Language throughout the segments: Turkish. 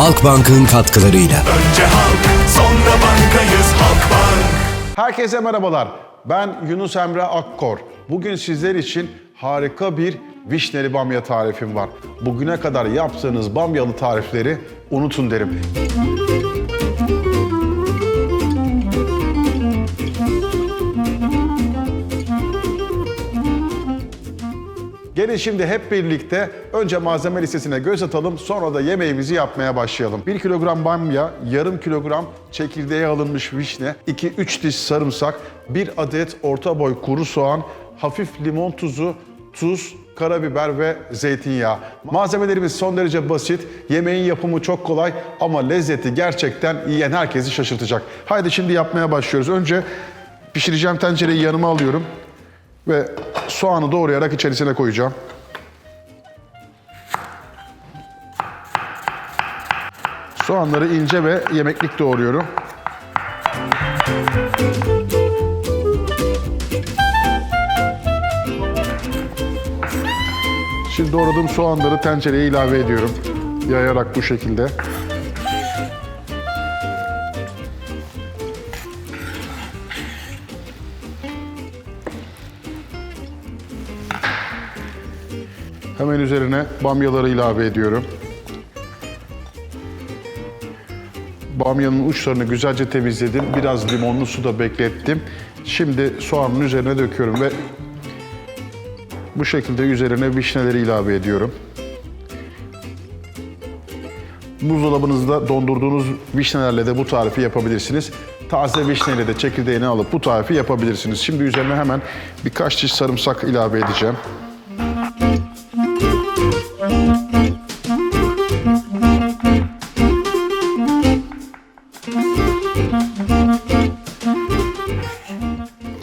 Halkbank'ın katkılarıyla. Önce halk, sonra bankayız Halkbank. Herkese merhabalar. Ben Yunus Emre Akkor. Bugün sizler için harika bir vişneli bamya tarifim var. Bugüne kadar yaptığınız bamyalı tarifleri unutun derim. Gelin şimdi hep birlikte önce malzeme listesine göz atalım sonra da yemeğimizi yapmaya başlayalım. 1 kilogram bamya, yarım kilogram çekirdeğe alınmış vişne, 2-3 diş sarımsak, 1 adet orta boy kuru soğan, hafif limon tuzu, tuz, karabiber ve zeytinyağı. Malzemelerimiz son derece basit, yemeğin yapımı çok kolay ama lezzeti gerçekten yiyen herkesi şaşırtacak. Haydi şimdi yapmaya başlıyoruz. Önce pişireceğim tencereyi yanıma alıyorum ve soğanı doğrayarak içerisine koyacağım. Soğanları ince ve yemeklik doğruyorum. Şimdi doğradığım soğanları tencereye ilave ediyorum. Yayarak bu şekilde. Hemen üzerine bamyaları ilave ediyorum. Bamyanın uçlarını güzelce temizledim. Biraz limonlu suda beklettim. Şimdi soğanın üzerine döküyorum ve bu şekilde üzerine vişneleri ilave ediyorum. Buzdolabınızda dondurduğunuz vişnelerle de bu tarifi yapabilirsiniz. Taze vişneyle de çekirdeğini alıp bu tarifi yapabilirsiniz. Şimdi üzerine hemen birkaç diş sarımsak ilave edeceğim.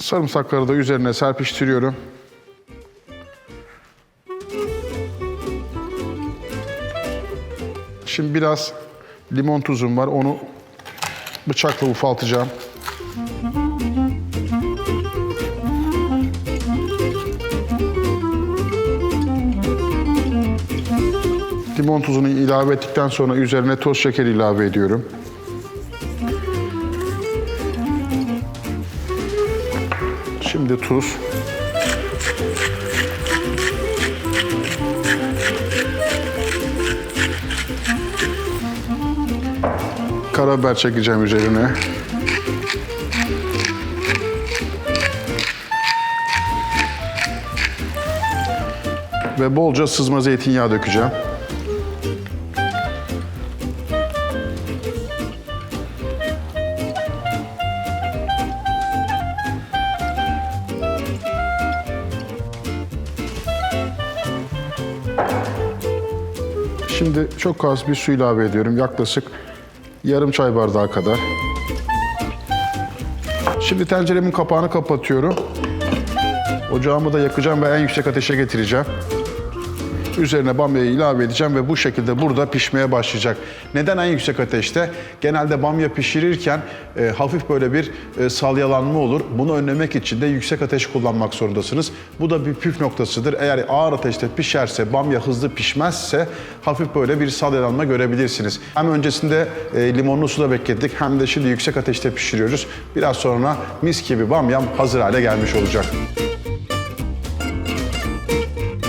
Sarımsakları da üzerine serpiştiriyorum. Şimdi biraz limon tuzum var. Onu bıçakla ufaltacağım. Limon tuzunu ilave ettikten sonra üzerine toz şeker ilave ediyorum. Şimdi tuz. Karabiber çekeceğim üzerine. Ve bolca sızma zeytinyağı dökeceğim. Şimdi çok az bir su ilave ediyorum. Yaklaşık yarım çay bardağı kadar. Şimdi tenceremin kapağını kapatıyorum. Ocağımı da yakacağım ve en yüksek ateşe getireceğim. Üzerine bamyayı ilave edeceğim ve bu şekilde burada pişmeye başlayacak. Neden en yüksek ateşte? Genelde bamya pişirirken e, hafif böyle bir e, salyalanma olur. Bunu önlemek için de yüksek ateş kullanmak zorundasınız. Bu da bir püf noktasıdır. Eğer ağır ateşte pişerse, bamya hızlı pişmezse hafif böyle bir salyalanma görebilirsiniz. Hem öncesinde e, limonlu suda beklettik hem de şimdi yüksek ateşte pişiriyoruz. Biraz sonra mis gibi bamyam hazır hale gelmiş olacak.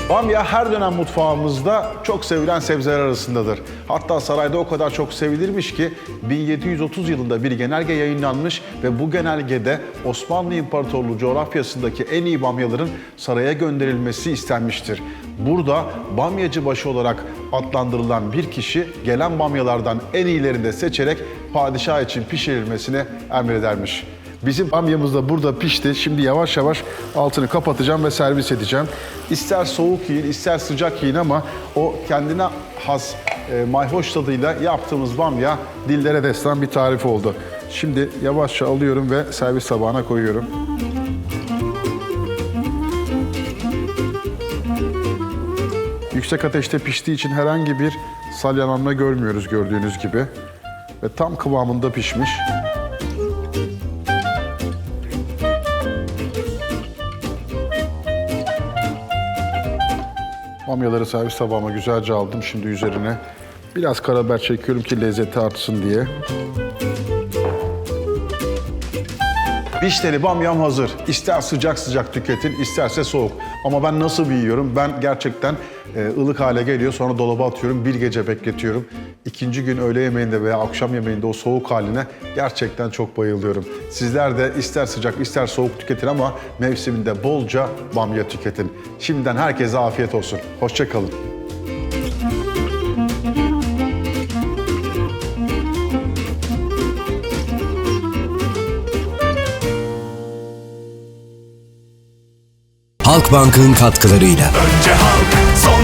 Bamya her dönem mutfağımızda çok sevilen sebzeler arasındadır. Hatta sarayda o kadar çok sevilirmiş ki 1730 yılında bir genelge yayınlanmış ve bu genelgede Osmanlı İmparatorluğu coğrafyasındaki en iyi bamyaların saraya gönderilmesi istenmiştir. Burada bamyacı başı olarak adlandırılan bir kişi gelen bamyalardan en iyilerini de seçerek padişah için pişirilmesini emredermiş. Bizim bamyamız da burada pişti. Şimdi yavaş yavaş altını kapatacağım ve servis edeceğim. İster soğuk yiyin, ister sıcak yiyin ama o kendine has e, mayhoş tadıyla yaptığımız bamya dillere destan bir tarif oldu. Şimdi yavaşça alıyorum ve servis tabağına koyuyorum. Yüksek ateşte piştiği için herhangi bir salyalanma görmüyoruz gördüğünüz gibi. Ve tam kıvamında pişmiş. Bamyaları servis tabağıma güzelce aldım. Şimdi üzerine Biraz karabiber çekiyorum ki lezzeti artsın diye. Bişteli bamyam hazır. İster sıcak sıcak tüketin, isterse soğuk. Ama ben nasıl yiyorum? Ben gerçekten e, ılık hale geliyor. Sonra dolaba atıyorum, bir gece bekletiyorum. İkinci gün öğle yemeğinde veya akşam yemeğinde o soğuk haline gerçekten çok bayılıyorum. Sizler de ister sıcak ister soğuk tüketin ama mevsiminde bolca bamya tüketin. Şimdiden herkese afiyet olsun. Hoşçakalın. Halkbank'ın katkılarıyla. Önce halk sonra